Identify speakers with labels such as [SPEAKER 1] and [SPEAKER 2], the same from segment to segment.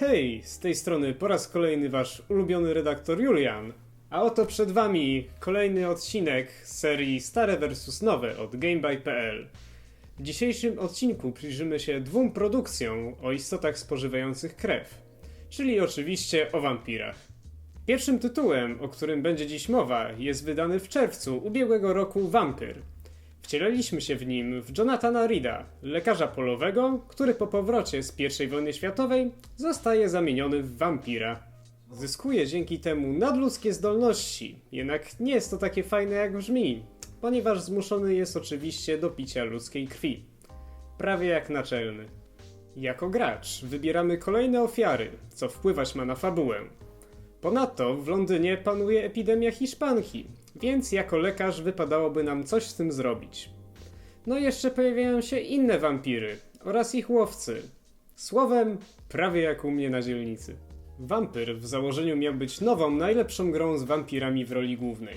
[SPEAKER 1] Hej, z tej strony po raz kolejny wasz ulubiony redaktor Julian. A oto przed wami kolejny odcinek serii Stare vs Nowe od GameBy.pl. W dzisiejszym odcinku przyjrzymy się dwóm produkcjom o istotach spożywających krew, czyli oczywiście o wampirach. Pierwszym tytułem, o którym będzie dziś mowa, jest wydany w czerwcu ubiegłego roku Wampir. Wcieliliśmy się w nim w Jonathana Reeda, lekarza polowego, który po powrocie z I wojny światowej zostaje zamieniony w wampira. Zyskuje dzięki temu nadludzkie zdolności, jednak nie jest to takie fajne jak brzmi, ponieważ zmuszony jest oczywiście do picia ludzkiej krwi. Prawie jak naczelny. Jako gracz wybieramy kolejne ofiary, co wpływać ma na fabułę. Ponadto w Londynie panuje epidemia hiszpanki, więc jako lekarz wypadałoby nam coś z tym zrobić. No i jeszcze pojawiają się inne wampiry oraz ich łowcy. Słowem, prawie jak u mnie na dzielnicy. Wampir w założeniu miał być nową, najlepszą grą z wampirami w roli głównej.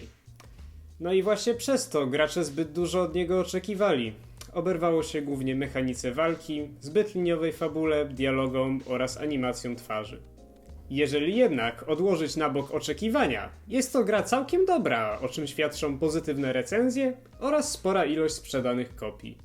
[SPEAKER 1] No i właśnie przez to gracze zbyt dużo od niego oczekiwali. Oberwało się głównie mechanice walki, zbyt liniowej fabule, dialogom oraz animacją twarzy. Jeżeli jednak odłożyć na bok oczekiwania, jest to gra całkiem dobra, o czym świadczą pozytywne recenzje oraz spora ilość sprzedanych kopii.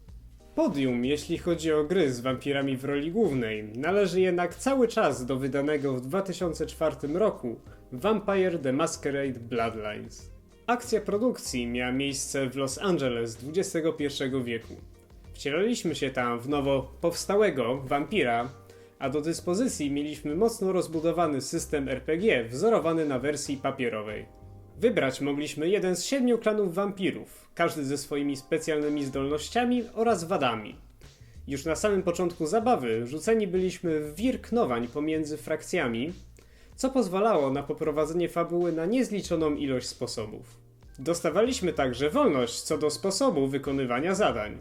[SPEAKER 1] Podium, jeśli chodzi o gry z wampirami w roli głównej, należy jednak cały czas do wydanego w 2004 roku Vampire the Masquerade Bloodlines. Akcja produkcji miała miejsce w Los Angeles XXI wieku. Wcielaliśmy się tam w nowo powstałego wampira, a do dyspozycji mieliśmy mocno rozbudowany system RPG wzorowany na wersji papierowej. Wybrać mogliśmy jeden z siedmiu klanów wampirów, każdy ze swoimi specjalnymi zdolnościami oraz wadami. Już na samym początku zabawy rzuceni byliśmy w wir knowań pomiędzy frakcjami, co pozwalało na poprowadzenie fabuły na niezliczoną ilość sposobów. Dostawaliśmy także wolność co do sposobu wykonywania zadań.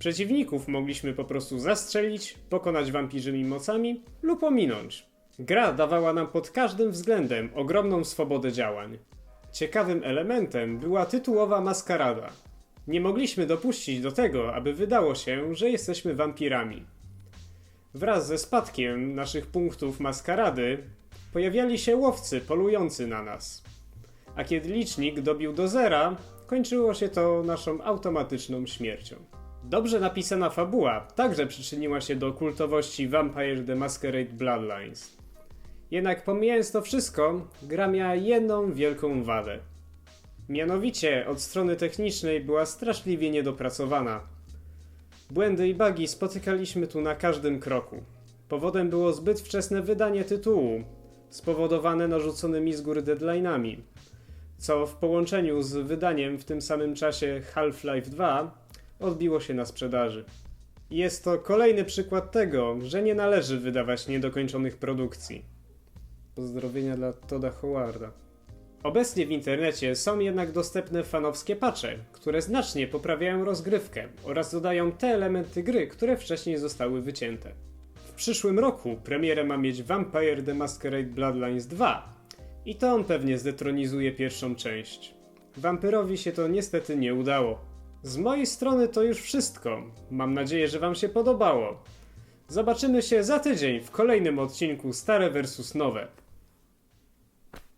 [SPEAKER 1] Przeciwników mogliśmy po prostu zastrzelić, pokonać wampirzymi mocami lub ominąć. Gra dawała nam pod każdym względem ogromną swobodę działań. Ciekawym elementem była tytułowa maskarada. Nie mogliśmy dopuścić do tego, aby wydało się, że jesteśmy wampirami. Wraz ze spadkiem naszych punktów maskarady pojawiali się łowcy polujący na nas. A kiedy licznik dobił do zera, kończyło się to naszą automatyczną śmiercią. Dobrze napisana fabuła także przyczyniła się do kultowości Vampire the Masquerade Bloodlines. Jednak pomijając to wszystko, gra miała jedną wielką wadę. Mianowicie od strony technicznej była straszliwie niedopracowana. Błędy i bugi spotykaliśmy tu na każdym kroku. Powodem było zbyt wczesne wydanie tytułu, spowodowane narzuconymi z góry deadline'ami, co w połączeniu z wydaniem w tym samym czasie Half-Life 2 odbiło się na sprzedaży. Jest to kolejny przykład tego, że nie należy wydawać niedokończonych produkcji. Pozdrowienia dla Toda Howarda. Obecnie w internecie są jednak dostępne fanowskie patche, które znacznie poprawiają rozgrywkę oraz dodają te elementy gry, które wcześniej zostały wycięte. W przyszłym roku premierę ma mieć Vampire the Masquerade Bloodlines 2 i to on pewnie zdetronizuje pierwszą część. Wampyrowi się to niestety nie udało. Z mojej strony to już wszystko. Mam nadzieję, że Wam się podobało. Zobaczymy się za tydzień w kolejnym odcinku Stare vs Nowe.